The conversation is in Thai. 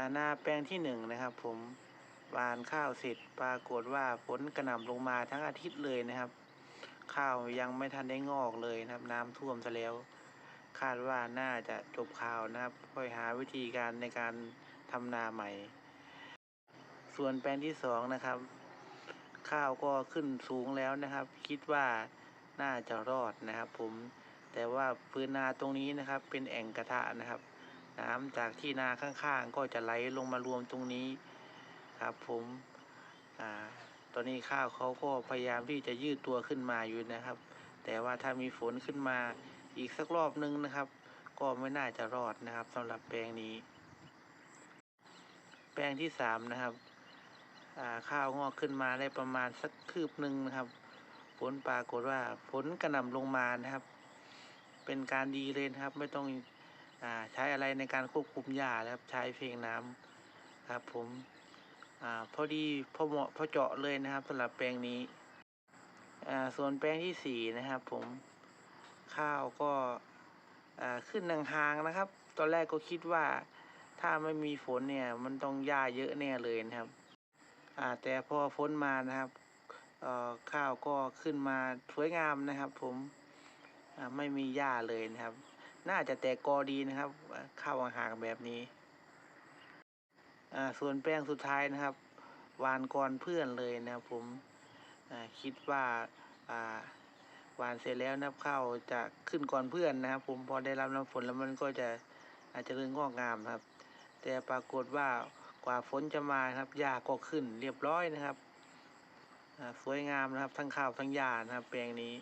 าหน้าแปลงที่หนึ่งนะครับ ผมหวานข้าวเสร็จปรากฏว่าฝนกระหน่ำลงมาทั้งอาทิตย์เลยนะครับ ข้าวยังไม่ทันได้งอกเลยนะครับ น้ำท่วมซะแล้ว คาดว่าน่าจะจบข่าวนะครับ ค่อยหาวิธีการในการทำนาใหม่ ส่วนแปลงที่สองนะครับ ข้าวก็ขึ้นสูงแล้วนะครับ คิดว่าน่าจะรอดนะครับ ผมแต่ว่าพื้นนาตรงนี้นะครับ เป็นแอ่งกระทะนะครับ น้ำจากที่นาข้างๆ ก็จะไหลลงมารวมตรงนี้ครับผมอ่าตอนนี้ข้าวเขาก็พยายามที่จะยืดตัวขึ้นมาอยู่นะครับ แต่ว่าถ้ามีฝนขึ้นมาอีกสักรอบนึงนะครับ ก็ไม่น่าจะรอดนะครับสำหรับแปลงนี้ แปลงที่สามนะครับข้าวงอกขึ้นมาได้ประมาณสักคืบหนึ่งนะครับฝนปรากฏว่าฝนกระหน่ำลงมานะครับ เป็นการดีเลยนะครับ ไม่ต้อง ใช้อะไรในการควบคุมหญ้าครับ ใช้เพียงน้ำครับ ผมอาพอดีพอเหมาะพอเจาะเลยนะครับสำหรับแปลงนี้อ่าส่วนแปลงที่สี่นะครับ ผมข้าวก็อ่าขึ้นหางๆนะครับ ตอนแรกก็คิดว่าถ้าไม่มีฝนเนี่ย มันต้องหญ้าเยอะแน่เลยนะครับอ่าแต่พอฝนมานะครับเอ่อข้าวก็ขึ้นมาสวยงามนะครับ ผมอ่าไม่มีหญ้าเลยนะครับ น่าจะแตกกอดีนะครับอ่าข้าวห่างแบบนี้ อ่าส่วนแปลงสุดท้ายนะครับหวานก่อนเพื่อนเลยนะครับผมคิดว่าอ่าหวานเสร็จแล้วนะครับข้าวจะขึ้นก่อนเพื่อนนะครับผมพอได้รับน้ำฝนแล้วมันก็จะอาจจะเริ่มงอกงามครับ แต่ปรากฏว่ากว่าฝนจะมาครับหญ้าก็ขึ้นเรียบร้อยนะครับสวยงามนะครับ ทั้งข้าวทั้งหญ้านะครับ แปลงนี้